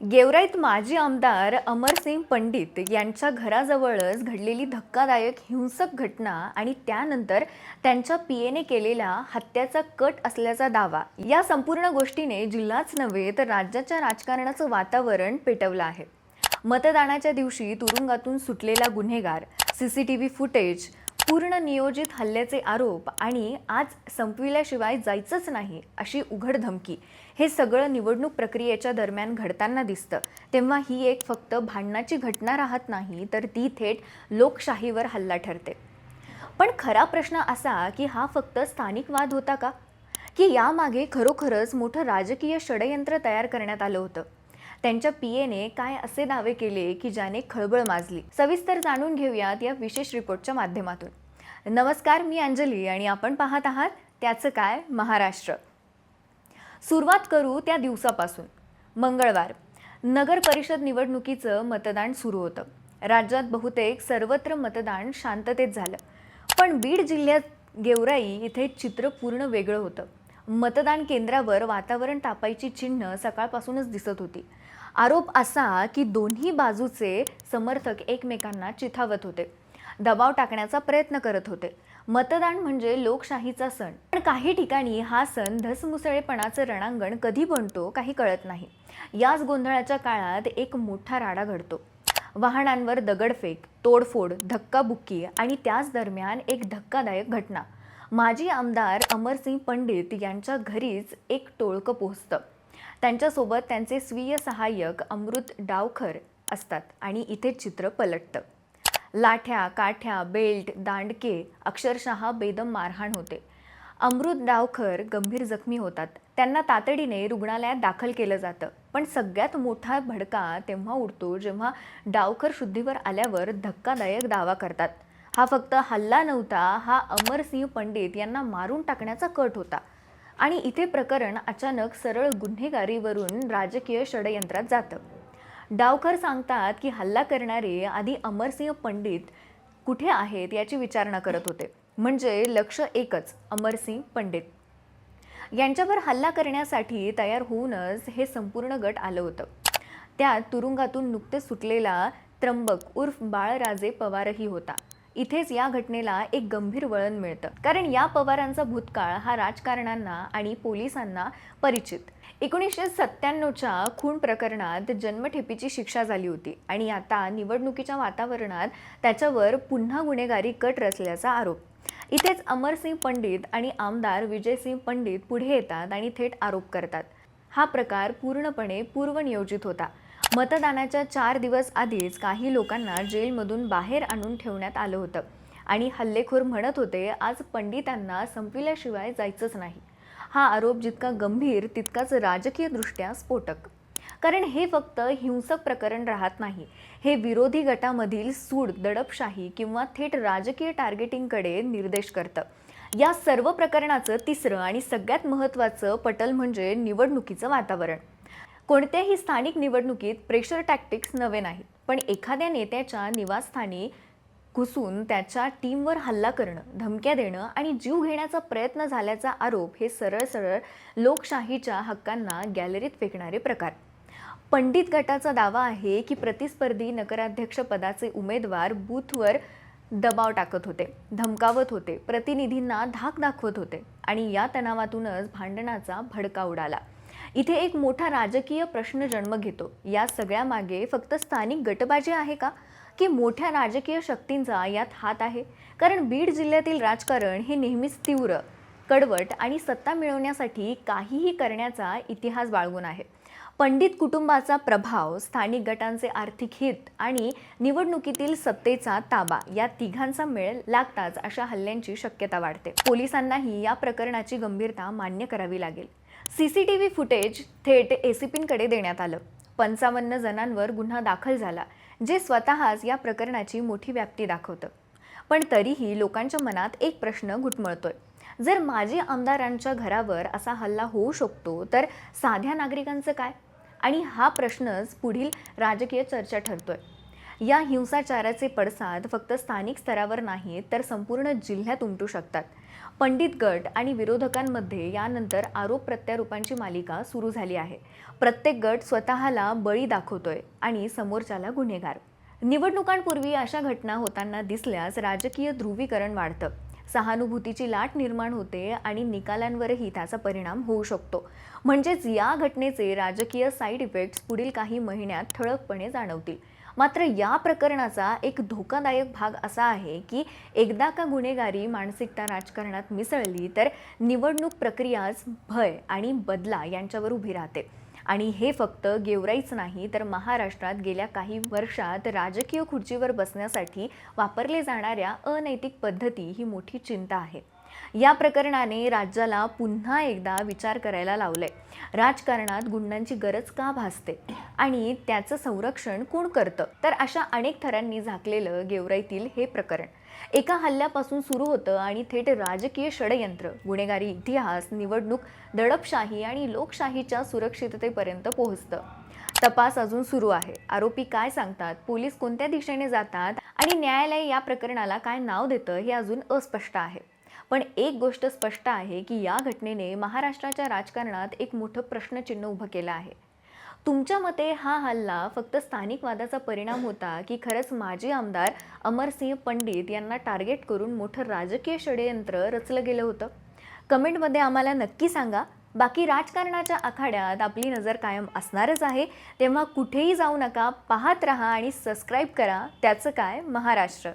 गेवराईत माजी आमदार अमरसिंग पंडित यांच्या घराजवळच घडलेली धक्कादायक हिंसक घटना आणि त्यानंतर त्यांच्या पीएने केलेला हत्याचा कट असल्याचा दावा या संपूर्ण गोष्टीने जिल्हाच नव्हे तर राज्याच्या राजकारणाचं वातावरण पेटवलं आहे. मतदानाच्या दिवशी तुरुंगातून सुटलेला गुन्हेगार सीसीटीव्ही फुटेज पूर्ण नियोजित हल्ल्याचे आरोप आणि आज संपविल्याशिवाय जायचंच नाही अशी उघड धमकी. हे सगळं निवडणूक प्रक्रियेच्या दरम्यान घडताना दिसतं. तेव्हा ही एक फक्त भांडणाची घटना राहत नाही तर ती थेट लोकशाहीवर हल्ला ठरते. पण खरा प्रश्न असा की हा फक्त स्थानिक वाद होता का? की यामागे खरोखरच मोठं राजकीय षडयंत्र तयार करण्यात आलं होतं? त्यांच्या पीएने काय असे दावे केले की ज्याने खळबळ माजली? सविस्तर जाणून घेऊयात या विशेष रिपोर्टच्या माध्यमातून. नमस्कार मी अंजली आणि आपण पाहत आहात त्याचं काय महाराष्ट्र. सुरुवात करू त्या दिवसापासून. मंगळवार. नगर परिषद निवडणुकीचं मतदान सुरू होतं. राज्यात बहुतेक सर्वत्र मतदान शांततेत झालं. पण बीड जिल्ह्यात गेवराई इथे चित्र पूर्ण वेगळं होतं. मतदान केंद्रावर वातावरण तापायची चिन्ह सकाळपासूनच दिसत होती. आरोप असा की दोन्ही बाजूचे समर्थक एकमेकांना चिथावत होते. दबाव टाकण्याचा प्रयत्न करत होते. मतदान म्हणजे लोकशाहीचा सण. पण काही ठिकाणी हा सण धसमुसळेपणाचं रणांगण कधी बनतो काही कळत नाही. याच गोंधळाच्या काळात एक मोठा राडा घडतो. वाहनांवर दगडफेक तोडफोड धक्काबुक्की आणि त्याच दरम्यान एक धक्कादायक घटना. माजी आमदार अमरसिंग पंडित यांच्या घरीच एक टोळकं पोहोचतं. त्यांच्यासोबत त्यांचे स्वीय सहाय्यक अमृत डावखर असतात आणि इथे चित्र पलटतं. लाठ्या काठ्या बेल्ट दांडके अक्षरशः बेदम मारहाण होते. अमृत डावखर गंभीर जखमी होतात. त्यांना तातडीने रुग्णालयात दाखल केलं जातं. पण सगळ्यात मोठा भडका तेव्हा उडतो जेव्हा डावखर शुद्धीवर आल्यावर धक्कादायक दावा करतात. हा फक्त हल्ला नव्हता हा अमरसिंह पंडित यांना मारून टाकण्याचा कट होता. आणि इथे प्रकरण अचानक सरळ गुन्हेगारीवरून राजकीय षडयंत्रात जातं. डावकर सांगतात की हल्ला करणारे आधी अमरसिंह पंडित कुठे आहेत याची विचारणा करत होते. म्हणजे लक्ष एकच अमरसिंह पंडित. यांच्यावर हल्ला करण्यासाठी तयार होऊनच हे संपूर्ण गट आलं होतं. त्यात तुरुंगातून नुकतेच सुटलेला त्र्यंबक उर्फ बाळराजे पवारही होता. इथेच या घटनेला एक गंभीर वळण मिळतं. कारण या पवारांचा भूतकाळ हा राजकारणांना आणि पोलिसांना परिचित. एकोणीसशे सत्त्याण्णवच्या खून प्रकरणात जन्मठेपीची शिक्षा झाली होती आणि आता निवडणुकीच्या वातावरणात त्याच्यावर पुन्हा गुन्हेगारी कट रचल्याचा आरोप. इथेच अमरसिंग पंडित आणि आमदार विजयसिंग पंडित पुढे येतात आणि थेट आरोप करतात. हा प्रकार पूर्णपणे पूर्वनियोजित होता. मतदानाच्या चार दिवस आधीच काही लोकांना जेलमधून बाहेर आणून ठेवण्यात आलं होतं. आणि हल्लेखोर म्हणत होते आज पंडितांना संपविल्याशिवाय जायचंच नाही. हा आरोप जितका गंभीर तितकाच राजकीयदृष्ट्या स्फोटक. कारण हे फक्त हिंसक प्रकरण राहत नाही. हे विरोधी गटामधील सूड दडपशाही किंवा थेट राजकीय टार्गेटिंगकडे निर्देश करतं. या सर्व प्रकरणाचं तिसरं आणि सगळ्यात महत्त्वाचं पटल म्हणजे निवडणुकीचं वातावरण. कोणत्याही स्थानिक निवडणुकीत प्रेशर टॅक्टिक्स नवे नाहीत. पण एखाद्या नेत्याच्या निवासस्थानी घुसून त्याच्या टीमवर हल्ला करणं धमक्या देणं आणि जीव घेण्याचा प्रयत्न झाल्याचा आरोप हे सरळ सरळ लोकशाहीच्या हक्कांना गॅलरीत फेकणारे प्रकार. पंडित गटाचा दावा आहे की प्रतिस्पर्धी नगराध्यक्षपदाचे उमेदवार बूथवर दबाव टाकत होते धमकावत होते प्रतिनिधींना धाक दाखवत होते आणि या तणावातूनच भांडणाचा भडका उडाला. इथे एक मोठा राजकीय प्रश्न जन्म घेतो. या सगळ्यामागे फक्त स्थानिक गटबाजी आहे का? की मोठ्या राजकीय शक्तींचा यात हात आहे? कारण बीड जिल्ह्यातील राजकारण हे नेहमीच तीव्र कडवट आणि सत्ता मिळवण्यासाठी काहीही करण्याचा इतिहास बाळगून आहे. पंडित कुटुंबाचा प्रभाव स्थानिक गटांचे आर्थिक हित आणि निवडणुकीतील सत्तेचा ताबा या तिघांचा मेळ लागताच अशा हल्ल्यांची शक्यता वाढते. पोलिसांनाही या प्रकरणाची गंभीरता मान्य करावी लागेल. C C T V footage थेट एसीपींकडे देण्यात आलं. पंचावन्न जणांवर गुन्हा दाखल झाला जे स्वतःच या प्रकरणाची मोठी व्याप्ती दाखवतं. पण तरीही लोकांच्या मनात एक प्रश्न घुटमळतोय. जर माजी आमदारांच्या घरावर असा हल्ला होऊ शकतो तर साध्या नागरिकांचं काय? आणि हा प्रश्नच पुढील राजकीय चर्चा ठरतोय. या हिंसाचाराचे पडसाद फक्त स्थानिक स्तरावर नाहीत तर संपूर्ण जिल्ह्यात उमटू शकतात. पंडित गट आणि विरोधकांमध्ये यानंतर आरोप प्रत्यारोपांची मालिका सुरू झाली आहे. प्रत्येक गट स्वतःला बळी दाखवतोय आणि समोरच्याला गुन्हेगार. निवडणुकांपूर्वी अशा घटना होताना दिसल्यास राजकीय ध्रुवीकरण वाढतं. सहानुभूतीची लाट निर्माण होते आणि निकालांवरही त्याचा परिणाम होऊ शकतो. म्हणजेच या घटनेचे राजकीय साईड इफेक्ट्स पुढील काही महिन्यात ठळकपणे जाणवतील. मात्र या प्रकरणाचा एक धोकादायक भाग असा आहे की एकदा का गुन्हेगारी मानसिकता राजकारणात मिसळली तर निवडणूक प्रक्रियाच भय आणि बदला यांच्यावर उभी राहते. आणि हे फक्त गेवराईच नाही तर महाराष्ट्रात गेल्या काही वर्षात राजकीय खुर्चीवर बसण्यासाठी वापरले जाणाऱ्या अनैतिक पद्धती ही मोठी चिंता आहे. या प्रकरणाने राज्याला पुन्हा एकदा विचार करायला लावलंय. राजकारणात गुंडांची गरज का भासते? आणि त्याचं संरक्षण कोण करतं? तर अशा अनेक थरांनी झाकलेलं गेवराईतील हे प्रकरण. एका हल्ल्यापासून सुरू होतं आणि थेट राजकीय षडयंत्र गुन्हेगारी इतिहास निवडणूक दडपशाही आणि लोकशाहीच्या सुरक्षिततेपर्यंत पोहोचतं. तपास अजून सुरू आहे. आरोपी काय सांगतात? पोलीस कोणत्या दिशेने जातात? आणि न्यायालय या प्रकरणाला काय नाव देतं हे अजून अस्पष्ट आहे. पण एक गोष्ट स्पष्ट आहे की या घटनेने महाराष्ट्राच्या राजकारणात एक मोठं प्रश्नचिन्ह उभं केलं आहे. तुमच्या मते हा हल्ला फक्त स्थानिक वादाचा परिणाम होता की खरंच माजी आमदार अमरसिंह पंडित यांना टार्गेट करून मोठं राजकीय षडयंत्र रचलं गेलं होतं? कमेंटमध्ये आम्हाला नक्की सांगा. बाकी राजकारणाच्या आखाड्यात आपली नजर कायम असणारच आहे. तेव्हा कुठेही जाऊ नका पाहत राहा आणि सबस्क्राईब करा. त्याचं काय? महाराष्ट्र.